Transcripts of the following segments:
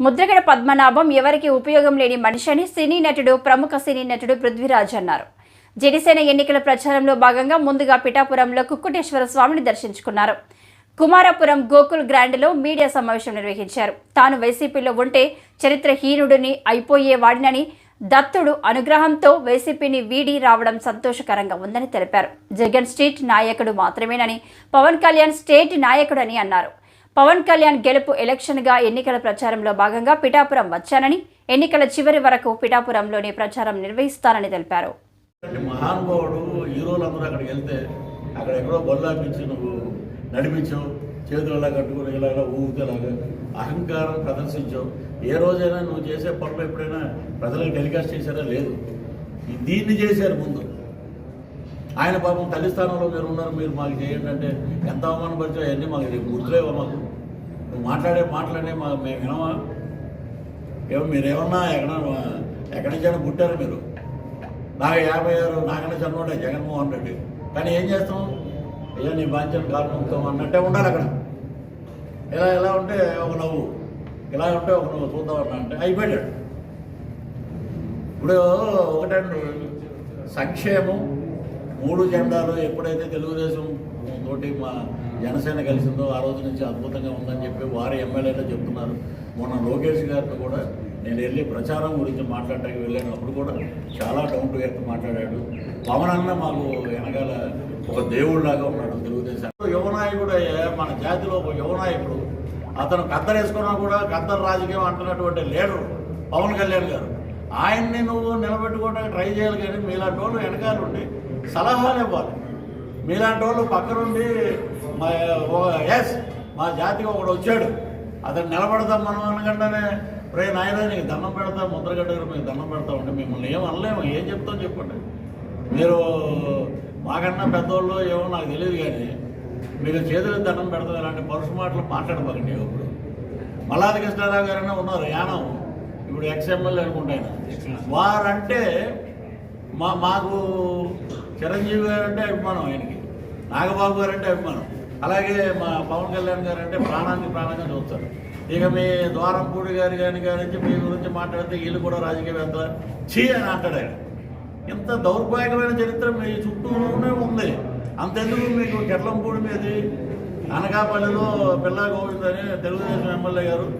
ముద్రగడ పద్మనాభం ఎవరికి ఉపయోగం లేని మనిషి అని సినీ నటుడు ప్రముఖ సినీ నటుడు పృథ్వీరాజ్ అన్నారు. జనసేన ఎన్నికల ప్రచారంలో భాగంగా ముందుగా పిఠాపురంలో కుక్కుటేశ్వర స్వామిని దర్శించుకున్నారు. కుమారపురం గోకుల్ గ్రాండ్లో మీడియా సమావేశం నిర్వహించారు. తాను వైసీపీలో ఉంటే చరిత్రహీనుడిని అయిపోయేవాడినని దత్తుడు అనుగ్రహంతో వైసీపీని వీడి రావడం సంతోషకరంగా ఉందని తెలిపారు. జగన్ స్టేట్ నాయకుడు మాత్రమేనని పవన్ కళ్యాణ్ స్టేట్ నాయకుడని అన్నారు. పవన్ కళ్యాణ్ గెలుపు ఎలక్షన్గా ఎన్నికల ప్రచారంలో భాగంగా పిఠాపురం వచ్చానని ఎన్నికల చివరి వరకు పిఠాపురంలోనే ప్రచారం నిర్వహిస్తానని తెలిపారు. మహానుభావుడు హీరోలందరూ అక్కడికి వెళ్తే అక్కడ ఎక్కడో బొల్లాపించి నువ్వు నడిపించావు చేతులలా కట్టుకుని ఇలాగా ఊగుతేలాగా అహంకారం ప్రదర్శించావు. ఏ రోజైనా నువ్వు చేసే పనులు ఎప్పుడైనా ప్రజలకు టెలికాస్ట్ చేశారా? లేదు. దీన్ని చేశారు ముందు. ఆయన పాపం తల్లి స్థానంలో మీరు ఉన్నారు మీరు మాకు చేయండి అంటే ఎంత అవమానపరిచో అవన్నీ మాకు గుర్తులేవా మాకు. నువ్వు మాట్లాడే మాట్లాడే మా మేము వినమా ఏమో మీరేమన్నా ఎక్కడ ఎక్కడి నుంచైనా పుట్టారు మీరు. నాకు యాభై ఆరు నాకన్నా చన్నోడే జగన్మోహన్ రెడ్డి. కానీ ఏం చేస్తాం? అయ్యా నీ బాధ్యత కారణంతో అన్నట్టే ఉండాలి అక్కడ. ఇలా ఎలా ఉంటే ఒక నవ్వు. ఇలా ఉంటే ఒక నవ్వు చూద్దాం అంటే అయిపోయాడు. ఇప్పుడు ఒకటండి. సంక్షేమం మూడు జెండాలు ఎప్పుడైతే తెలుగుదేశం తోటి మా జనసేన కలిసిందో ఆ రోజు నుంచి అద్భుతంగా ఉందని చెప్పి వారి ఎమ్మెల్యేలు చెప్తున్నారు. మొన్న లోకేష్ గారితో కూడా నేను వెళ్ళి ప్రచారం గురించి మాట్లాడడానికి వెళ్ళాను అప్పుడు కూడా చాలా డౌన్ టు ఎర్త్ మాట్లాడాడు. పవన్ అన్న మాకు వెనకాల ఒక దేవుడిలాగా ఉన్నాడు తెలుగుదేశం. యువనాయకుడు మన జాతిలో ఒక యువనాయకుడు. అతను కత్తర్ వేసుకున్నా కూడా కత్తర్ రాజకీయం అంటున్నటువంటి లీడరు పవన్ కళ్యాణ్ గారు. ఆయన్ని నువ్వు నిలబెట్టుకోవడానికి ట్రై చేయాలి కానీ మీలాంటి వాళ్ళు వెనకాలండి సలహాలు ఇవ్వాలి. మీలాంటి వాళ్ళు పక్కనుండి మా ఎస్ మా జాతికి ఒకడు వచ్చాడు. అతను నిలబడతాం మనం అనకుండానే రే నాయన నీకు దండం పెడతా ముద్రగడ్డ గారు మీకు దండం పెడతా ఉంటే మిమ్మల్ని ఏం అనలేము ఏం చెప్తాం చెప్పండి. మీరు మాకన్నా పెద్దోళ్ళు ఏమో నాకు తెలియదు కానీ మీరు చేతులకు దండం పెడతాం ఇలాంటి పరుషు మాటలు మాట్లాడబాకండి ఇప్పుడు మల్లాది కృష్ణారావు గారైనా ఉన్నారు యానం. ఇప్పుడు ఎక్స్ఎంఎల్ అనుకుంటాను వారంటే మా మాకు చిరంజీవి గారు అంటే అభిమానం ఆయనకి. నాగబాబు గారు అంటే అభిమానం. అలాగే మా పవన్ కళ్యాణ్ గారు అంటే ప్రాణానికి ప్రాణంగా చూస్తారు. ఇక మీ ద్వారంపూడి గారి గారి గురించి మీ గురించి మాట్లాడితే వీళ్ళు కూడా రాజకీయవేత్త చీ అని అంటాడు ఆయన. ఇంత దౌర్భాగ్యమైన చరిత్ర మీ చుట్టూనే ఉంది. అంతెందుకు మీకు కెట్లంపూడి మీది? అనకాపల్లిలో పిల్లా గోవింద్ అని తెలుగుదేశం ఎమ్మెల్యే గారు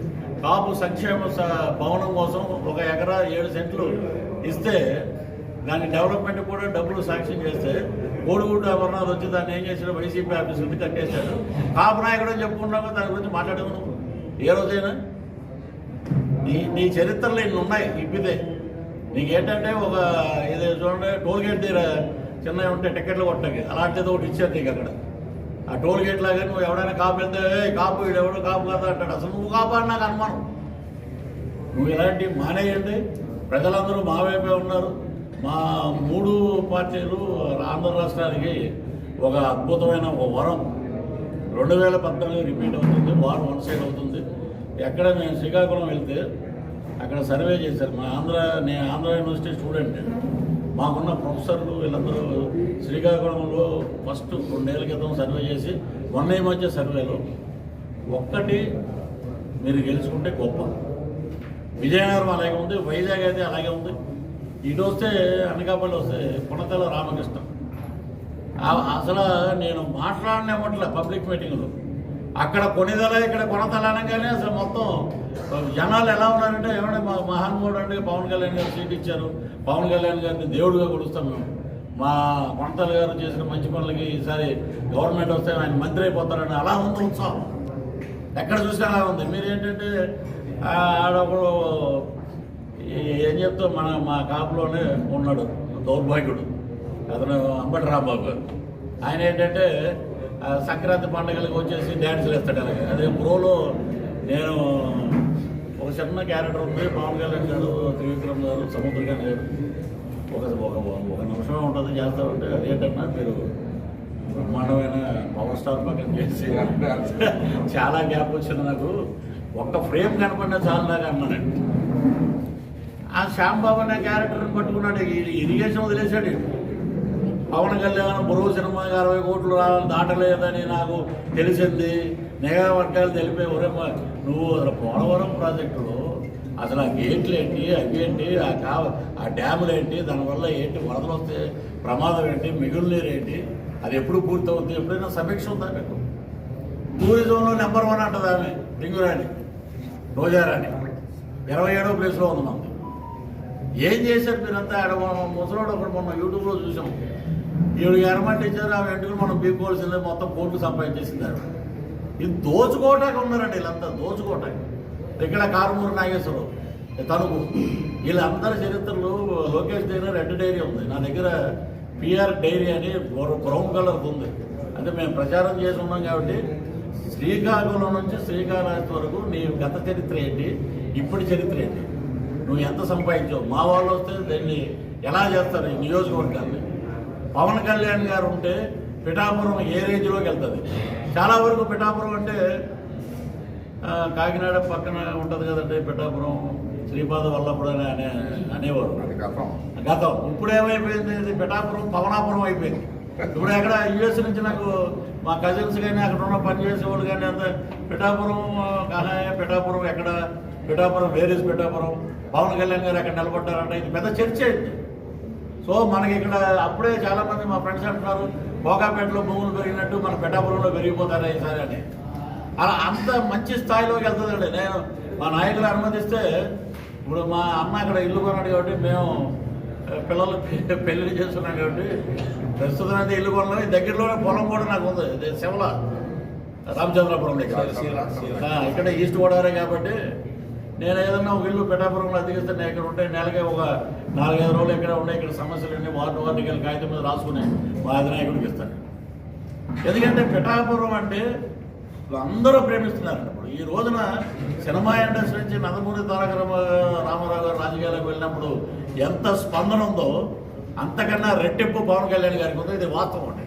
కాపు సంక్షేమ స- భవనం కోసం ఒక ఎకరా ఏడు సెంట్లు ఇస్తే దాని డెవలప్మెంట్ కూడా డబ్బులు శాంక్షన్ చేస్తే కోడిగుడ్డు అమర్నాథ్ వచ్చి దాన్ని ఏం చేశాడు? వైసీపీ ఆఫీస్ ఉంది కట్టేశాడు. కాపు నాయకుడు అని చెప్పుకున్నాము దాని గురించి మాట్లాడము ఏ రోజైనా? నీ నీ చరిత్రలు ఇన్ని ఉన్నాయి ఇప్పితే. నీకేంటంటే ఒక ఇది చూడండి టోల్ గేట్ దగ్గర చిన్న ఉంటే టికెట్లు కొట్టకి అలాంటిది ఒకటి ఇచ్చారు నీకు అక్కడ. ఆ టోల్ గేట్ లాగా నువ్వు ఎవడైనా కాపు వెళ్తే కాపు వీడు ఎవడో కాపు కదా? అంటాడు. అసలు నువ్వు కాపు అని నాకు అనుమానం. నువ్వు ఇలాంటివి మానేయండి. ప్రజలందరూ మా వైపే ఉన్నారు. మా మూడు పార్టీలు ఆంధ్ర రాష్ట్రానికి ఒక అద్భుతమైన ఒక వరం. రెండు వేల పద్నాలుగు రిపీట్ అవుతుంది వార్ వన్ సైడ్ అవుతుంది. ఎక్కడ నేను శ్రీకాకుళం వెళ్తే అక్కడ సర్వే చేశారు. మా ఆంధ్ర నేను ఆంధ్ర యూనివర్సిటీ స్టూడెంట్. మాకున్న ప్రొఫెసర్లు వీళ్ళందరూ శ్రీకాకుళంలో ఫస్ట్ రెండేళ్ళ క్రితం సర్వే చేసి వన్ ఈ మధ్య సర్వేలో ఒక్కటి మీరు గెలుచుకుంటే గొప్ప. విజయనగరం అలాగే ఉంది వైజాగ్ అయితే అలాగే ఉంది. ఇటు వస్తే అనకాపల్లి వస్తే కొనతల రామకృష్ణ. అసలు నేను మాట్లాడినట్లే పబ్లిక్ మీటింగ్లో. అక్కడ కొనిదల ఇక్కడ కొనతల అనగానే అసలు మొత్తం జనాలు ఎలా ఉన్నారంటే ఏమంటే మా మహానుభావుడు అంటే పవన్ కళ్యాణ్ గారు సీట్ ఇచ్చారు. పవన్ కళ్యాణ్ గారిని దేవుడిగా కొలుస్తాం మేము. మా కొనతల గారు చేసిన మంచి పనులకి ఈసారి గవర్నమెంట్ వస్తే ఆయన మంత్రి అయిపోతారని అలా ఉంది ఉత్సాహం. ఎక్కడ చూసినా అలా ఉంది. మీరు ఏంటంటే ఆడప్పుడు చెప్తాం మన మా కాపులోనే ఉన్నాడు దౌర్భాగ్యుడు. అతను అంబటి రాంబాబు గారు. ఆయన ఏంటంటే సంక్రాంతి పండుగలకు వచ్చేసి డ్యాన్సులు వేస్తాడు అలాగే. అదే ప్రోలో నేను ఒక చిన్న క్యారెక్టర్ ఉంది పవన్ కళ్యాణ్ గారు త్రివిక్రమ్ గారు సముద్రకాంత్ గారు. ఒక ఒక ఒక నిమిషమే ఉంటుంది చేస్తా ఉంటే అదేంటన్నా మీరు బ్రహ్మాండమైన పవర్ స్టార్ పక్కన చేసి చాలా గ్యాప్ వచ్చింది నాకు. ఒక్క ఫ్రేమ్ కనపడినా చాలు నాకు అన్నానండి ఆ శ్యాంబాబు అనే క్యారెక్టర్ని పట్టుకున్నాడు. ఈ- ఇరిగేషన్ వదిలేశాడు. పవన్ కళ్యాణ్ బరువు సినిమాకి అరవై కోట్లు దాటలేదని నాకు తెలిసింది. నిఘా వర్గాలు తెలిపే ఒరే మా- నువ్వు అసలు పోలవరం ప్రాజెక్టులో అసలు ఆ గేట్లు ఏంటి అవేంటి ఆ కా ఆ డ్యాములు ఏంటి దానివల్ల ఏంటి వరదలు వస్తే ప్రమాదం ఏంటి మిగులు నీరు ఏంటి అది ఎప్పుడు పూర్తవుతుంది ఎప్పుడైనా సమీక్ష ఉందా మీకు? టూరిజంలో నెంబర్ వన్ అంటది ఆమె రింగురాణి రోజారాణి. ఇరవై ఏడో ప్లేస్లో ఉంది మనకి ఏం చేశారు మీరంతా? ఆడ మనం ముసలోడు ఒకటి మొన్న యూట్యూబ్లో చూసాం. ఏడు ఎర్రమంట ఇచ్చారు ఆ వెంటనే మనం బీక్కోవాల్సిందే మొత్తం కోట్లు సంపాదించేసింది ఆవిడ ఇది దోచుకోవటానికి ఉన్నారండి వీళ్ళంతా దోచుకోవటానికి. ఇక్కడ కారుమూరు నాగేశ్వరరావు. తణుకు. వీళ్ళందరి చరిత్రలు లోకేష్ దగ్గర రెడ్ డైరీ ఉంది. నా దగ్గర పిఆర్ డైరీ అని బ్రౌన్ కలర్ ఉంది. అంటే మేము ప్రచారం చేసి ఉన్నాం కాబట్టి శ్రీకాకుళం నుంచి శ్రీకాళహస్తి వరకు నీ గత చరిత్ర ఏంటి? ఇప్పటి చరిత్ర ఏంటి? నువ్వు ఎంత సంపాదించావు? మా వాళ్ళు వస్తే దాన్ని ఎలా చేస్తారు? ఈ నియోజకవర్గాన్ని? పవన్ కళ్యాణ్ గారు ఉంటే పిఠాపురం ఏ రేంజ్లోకి వెళ్తుంది? చాలా వరకు పిఠాపురం అంటే కాకినాడ పక్కన ఉంటుంది కదండి పిఠాపురం శ్రీపాద వల్లప్పుడు అని అనే అనేవారు గతం. ఇప్పుడు ఏమైపోయింది? పిఠాపురం పవనాపురం అయిపోయింది. ఇప్పుడు ఎక్కడ యుఎస్ నుంచి నాకు మా కజిన్స్ కానీ అక్కడ ఉన్న పని చేసేవాళ్ళు కానీ అంత పిఠాపురం కహాయ పిఠాపురం ఎక్కడ పిఠాపురం వేరేస్ పిఠాపురం పవన్ కళ్యాణ్ గారు ఎక్కడ నిలబడ్డారంటే ఇది పెద్ద చర్చ అయింది సో మనకి ఇక్కడ అప్పుడే చాలా మంది మా ఫ్రెండ్స్ అంటున్నారు భోగాపేటలో భూములు పెరిగినట్టు మన పిఠాపురంలో పెరిగిపోతారా ఈసారి అని. అలా అంత మంచి స్థాయిలోకి వెళ్తుందండి. నేను మా నాయకులు అనుమతిస్తే ఇప్పుడు మా అన్న అక్కడ ఇల్లు కొన్నాడు కాబట్టి మేము పిల్లలు పెళ్ళి చేస్తున్నాం కాబట్టి ప్రస్తుతం అయితే ఇల్లు కొన్నాం. ఈ దగ్గరలోనే పొలం కూడా నాకు ఉంది. ఇది శివల రామచంద్రపురం దగ్గర ఇక్కడ ఈస్ట్ గోదావరి కాబట్టి నేను ఏదన్నా ఒక ఇల్లు పిఠాపురంలో అతికిస్తే నేను ఇక్కడ ఉంటే నెలకే ఒక నాలుగైదు రోజులు ఇక్కడ ఉండే ఇక్కడ సమస్యలు అన్నీ వార్డు వార్డుకి వెళ్ళి కాగితం మీద రాసుకుని మా అధినాయకుడికి ఇస్తాను. ఎందుకంటే పిఠాపురం అంటే అందరూ ప్రేమిస్తున్నారు. ఇప్పుడు ఈ రోజున సినిమా ఇండస్ట్రీ నుంచి నందమూరి తారక రామారావు గారు రాజకీయాలకు వెళ్ళినప్పుడు ఎంత స్పందన ఉందో అంతకన్నా రెట్టింపు పవన్ కళ్యాణ్ గారికి ఉంది ఇది వాస్తవం అండి.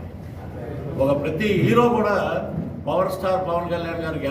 ఒక ప్రతి హీరో కూడా పవర్ స్టార్ పవన్ కళ్యాణ్ గారికి ఎలా